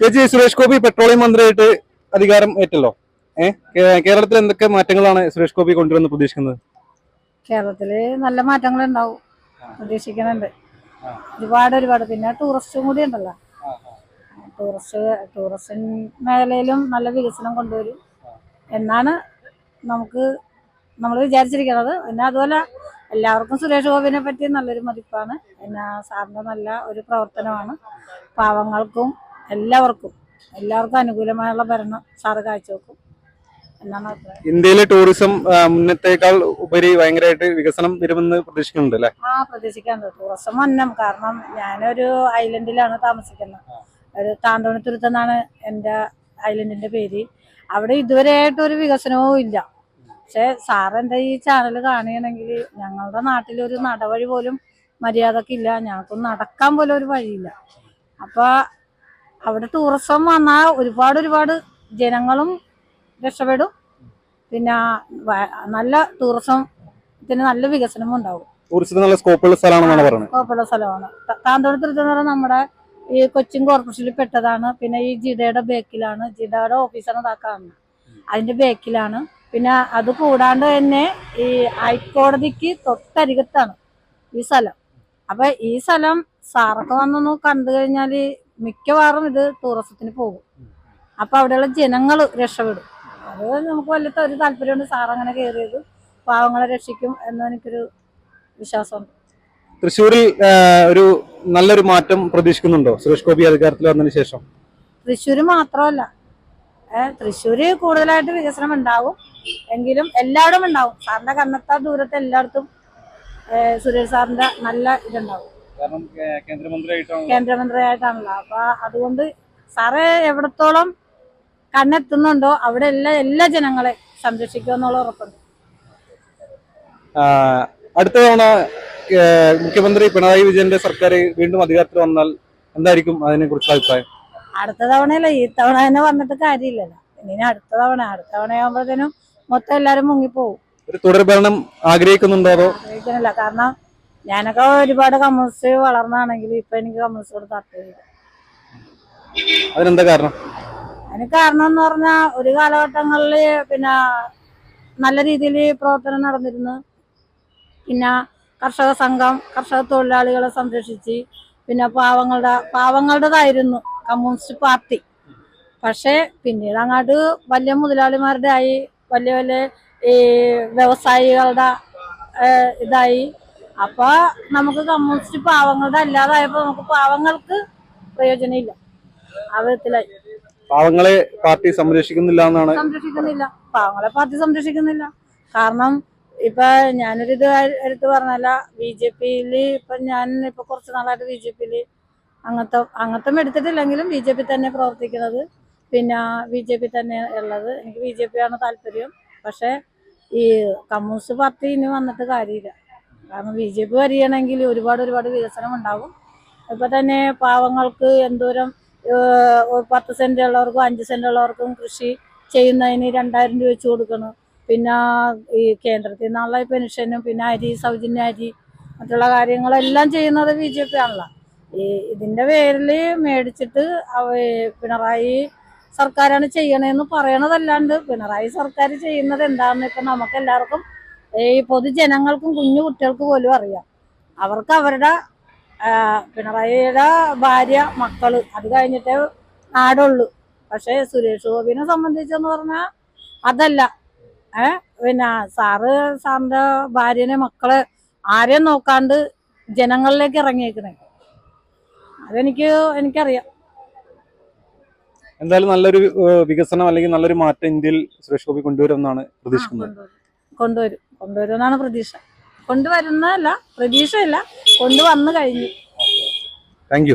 ചേച്ചി സുരേഷ് ഗോപി പെട്രോളിയം മന്ത്രിയായിട്ട് അധികാരം ഏറ്റല്ലോ? കേരളത്തിൽ എന്തൊക്കെ മാറ്റങ്ങളാണ് സുരേഷ് ഗോപി കൊണ്ടുവന്ന് പ്രതീക്ഷിക്കുന്നത്? കേരളത്തിൽ നല്ല മാറ്റങ്ങൾ ഉണ്ടാവും പ്രതീക്ഷിക്കുന്നുണ്ട്. ഒരുപാട് ഒരുപാട്. പിന്നെ ടൂറിസ്റ്റും കൂടി ഉണ്ടല്ലോ. ടൂറിസ്റ്റ് ടൂറിസ്റ്റ് മേഖലയിലും നല്ല വികസനം കൊണ്ടുവരും. എന്നാണ് നമുക്ക് നമ്മൾ വിചാരിച്ചിരിക്കുന്നത്. പിന്നെ അതുപോലെ എല്ലാവർക്കും സുരേഷ് ഗോപിനെ പറ്റി നല്ലൊരു മതിപ്പാണ്. പിന്നെ സാറിന്റെ നല്ല ഒരു പ്രവർത്തനമാണ്. പാവങ്ങൾക്കും എല്ലാവർക്കും എല്ലാവർക്കും അനുകൂലമായുള്ള ഭരണം സാറ് കാഴ്ചവെക്കും എന്നാണ് ഇന്ത്യയിലെ ടൂറിസം മുന്നത്തേക്കാൾ ഉപരി ഭയങ്കരമായിട്ട് വികസനം വരുമെന്ന് പ്രതീക്ഷിക്കുന്നുണ്ട് അല്ലേ? ആ പ്രതീക്ഷിക്കാനുണ്ട്. ടൂറിസം വന്നം കാരണം ഞാനൊരു ഐലൻഡിലാണ് താമസിക്കുന്നത്. ഒരു താന്തോണിത്തുരുത്ത് എന്നാണ് എന്റെ ഐലൻഡിന്റെ പേര്. അവിടെ ഇതുവരെയായിട്ട് ഒരു വികസനവും ഇല്ല. പക്ഷെ സാറെന്റെ ഈ ചാനൽ കാണുകയാണെങ്കിൽ ഞങ്ങളുടെ നാട്ടിലൊരു നടവഴി പോലും മര്യാദക്കില്ല. ഞങ്ങൾക്കൊന്നും നടക്കാൻ പോലും ഒരു വഴിയില്ല. അപ്പൊ അവിടെ ടൂറിസം വന്നാൽ ഒരുപാട് ഒരുപാട് ജനങ്ങളും രക്ഷപ്പെടും. പിന്നെ നല്ല ടൂറിസത്തിന് നല്ല വികസനവും ഉണ്ടാവും. ടൂറിസത്തിന് നല്ല സ്കോപ്പുള്ള സ്ഥലമാണെന്നാണ് പറയുന്നത്. സ്കോപ്പുള്ള സ്ഥലമാണ്. താന്തോട് പറഞ്ഞാൽ നമ്മുടെ ഈ കൊച്ചിൻ കോർപ്പറേഷനിൽ പെട്ടതാണ്. പിന്നെ ഈ ജിഡയുടെ ബേക്കിലാണ്. ജിഡയുടെ ഓഫീസാണ് ഇതാ അതിന്റെ ബേക്കിലാണ്. പിന്നെ അത് കൂടാണ്ട് തന്നെ ഈ ഹൈക്കോടതിക്ക് തൊട്ടരികത്താണ് ഈ സ്ഥലം. അപ്പൊ ഈ സ്ഥലം സാറൊക്കെ വന്നൊന്ന് കണ്ടു കഴിഞ്ഞാൽ മിക്കവാറും ഇത് ടൂറിസത്തിന് പോകും. അപ്പൊ അവിടെയുള്ള ജനങ്ങൾ രക്ഷപ്പെടും. അത് നമുക്ക് വല്ല ഒരു താല്പര്യമുണ്ട്. സാർ അങ്ങനെ കയറിയത് പാവങ്ങളെ രക്ഷിക്കും എന്ന് എനിക്കൊരു വിശ്വാസമുണ്ട്. തൃശ്ശൂരിൽ ഒരു നല്ലൊരു മാറ്റം പ്രതീക്ഷിക്കുന്നുണ്ടോ? സുരേഷ് ഗോപി അധികാരത്തിൽ വന്നതിന് ശേഷം? തൃശ്ശൂര് മാത്രമല്ല. തൃശ്ശൂര് കൂടുതലായിട്ട് വികസനം ഉണ്ടാവും. എങ്കിലും എല്ലായിടും ഉണ്ടാവും. സാറിന്റെ കണ്ണെത്താ ദൂരത്ത് എല്ലായിടത്തും സുരേഷ് സാറിന്റെ നല്ല ഇതുണ്ടാവും. കാരണം കേന്ദ്രമന്ത്രിയായിട്ടാണ് കേന്ദ്രമന്ത്രിയായിട്ടാണല്ലോ. അപ്പൊ അതുകൊണ്ട് സാറ് എവിടത്തോളം കണ്ണെത്തുന്നുണ്ടോ അവിടെ എല്ലാ എല്ലാ ജനങ്ങളെ സംരക്ഷിക്കുക എന്നുള്ള ഉറപ്പുണ്ട്. അടുത്ത തവണ മുഖ്യമന്ത്രി പിണറായി വിജയന്റെ സർക്കാർ വീണ്ടും അധികാരത്തിൽ വന്നാൽ എന്തായിരിക്കും അതിനെ കുറിച്ചുള്ള അഭിപ്രായം? അടുത്ത തവണയല്ല ഈ തവണ തന്നെ വന്നിട്ട് കാര്യമില്ലല്ലോ. ഇനി അടുത്ത തവണ അടുത്ത തവണയാകുമ്പോഴത്തേനും മൊത്തം എല്ലാരും മുങ്ങിപ്പോവും. ഒരു തുടർ ഭരണം ആഗ്രഹിക്കുന്നുണ്ടോ ആഗ്രഹിക്കുന്നില്ല. കാരണം ഞാനൊക്കെ ഒരുപാട് കമ്മ്യൂണിസ്റ്റ് വളർന്നാണെങ്കിൽ ഇപ്പൊ എനിക്ക് കമ്മ്യൂണിസ്റ്റോട് താല്പര്യമില്ല. അതിനെന്താ കാരണം? അതിന് കാരണം എന്ന് പറഞ്ഞാൽ ഒരു കാലഘട്ടങ്ങളിൽ പിന്നെ നല്ല രീതിയിൽ പ്രവർത്തനം നടന്നിരുന്നു. പിന്നെ കർഷക സംഘം കർഷക തൊഴിലാളികളെ സംരക്ഷിച്ച് പിന്നെ പാവങ്ങളുടെ പാവങ്ങളുടേതായിരുന്നു കമ്മ്യൂണിസ്റ്റ് പാർട്ടി. പക്ഷേ പിന്നീട് അങ്ങോട്ട് വലിയ മുതലാളിമാരുടെ ആയി വലിയ വലിയ ഈ വ്യവസായികളുടെ ഇതായി. അപ്പൊ നമുക്ക് കമ്മ്യൂണിസ്റ്റ് പാവങ്ങളുടെ അല്ലാതായപ്പോ നമുക്ക് പാവങ്ങൾക്ക് പ്രയോജനമില്ല. ആ വിധത്തിലായി പാവങ്ങളെ പാർട്ടി സംരക്ഷിക്കുന്നില്ല എന്നാണ് സംരക്ഷിക്കുന്നില്ല. പാവങ്ങളെ പാർട്ടി സംരക്ഷിക്കുന്നില്ല. കാരണം ഇപ്പൊ ഞാനൊരു ഇത് എടുത്ത് പറഞ്ഞല്ല. ബി ജെ പിയിൽ ഇപ്പൊ ഞാൻ ഇപ്പൊ കുറച്ച് നാളായിട്ട് ബി ജെ പിയിൽ അങ്ങനത്തെ അങ്ങനത്തെ എടുത്തിട്ടില്ലെങ്കിലും ബി ജെ പി തന്നെ പ്രവർത്തിക്കുന്നത്. പിന്നെ ബി ജെ പി തന്നെ ഉള്ളത്. എനിക്ക് ബി ജെ പി ആണ് താല്പര്യം. പക്ഷെ ഈ കമ്മ്യൂണിസ്റ്റ് പാർട്ടി ഇനി വന്നിട്ട് കാര്യമില്ല. കാരണം ബി ജെ പി വരികയാണെങ്കിൽ ഒരുപാട് ഒരുപാട് വികസനം ഉണ്ടാവും. ഇപ്പൊ തന്നെ പാവങ്ങൾക്ക് എന്തോരം പത്ത് സെന്റ് ഉള്ളവർക്കും അഞ്ച് സെന്റ് ഉള്ളവർക്കും കൃഷി ചെയ്യുന്നതിന് രണ്ടായിരം രൂപ വെച്ച് കൊടുക്കണം. പിന്നെ ഈ കേന്ദ്രത്തിൽ നിന്നുള്ള പെൻഷനും പിന്നെ അരി സൗജന്യ അരി മറ്റുള്ള കാര്യങ്ങളെല്ലാം ചെയ്യുന്നത് ബി ജെ പി ആണല്ലോ. ഈ ഇതിന്റെ പേരിൽ മേടിച്ചിട്ട് പിണറായി സർക്കാരാണ് ചെയ്യണതെന്ന് പറയണതല്ലാണ്ട് പിണറായി സർക്കാർ ചെയ്യുന്നത് എന്താണെന്ന് ഇപ്പൊ നമുക്ക് എല്ലാവർക്കും ഈ പൊതുജനങ്ങൾക്കും കുഞ്ഞു കുട്ടികൾക്ക് പോലും അറിയാം. അവർക്ക് അവരുടെ പിണറായിയുടെ ഭാര്യ മക്കൾ അത് കഴിഞ്ഞിട്ടേ നാടുള്ളൂ. പക്ഷെ സുരേഷ് ഗോപിനെ സംബന്ധിച്ചെന്ന് പറഞ്ഞാൽ അതല്ല. ഏ പിന്നെ സാറ് സാറിന്റെ ഭാര്യനെ മക്കളെ ആരെയും നോക്കാണ്ട് ജനങ്ങളിലേക്ക് ഇറങ്ങിയേക്കണേ. അതെനിക്ക് എനിക്കറിയാം. എന്തായാലും നല്ലൊരു വികസനം അല്ലെങ്കിൽ നല്ലൊരു മാറ്റം ഇന്ത്യയിൽ സുരേഷ് ഗോപി കൊണ്ടുവരുമെന്നാണ് എന്നാണ് പ്രതീക്ഷിക്കുന്നത് കൊണ്ടുവരും. കൊണ്ടുവരും. കൊണ്ടുവരുമെന്നാണ് പ്രതീക്ഷ. കൊണ്ടുവരുന്നതല്ല പ്രതീക്ഷയില്ല. കൊണ്ടുവന്നു കഴിഞ്ഞു. താങ്ക്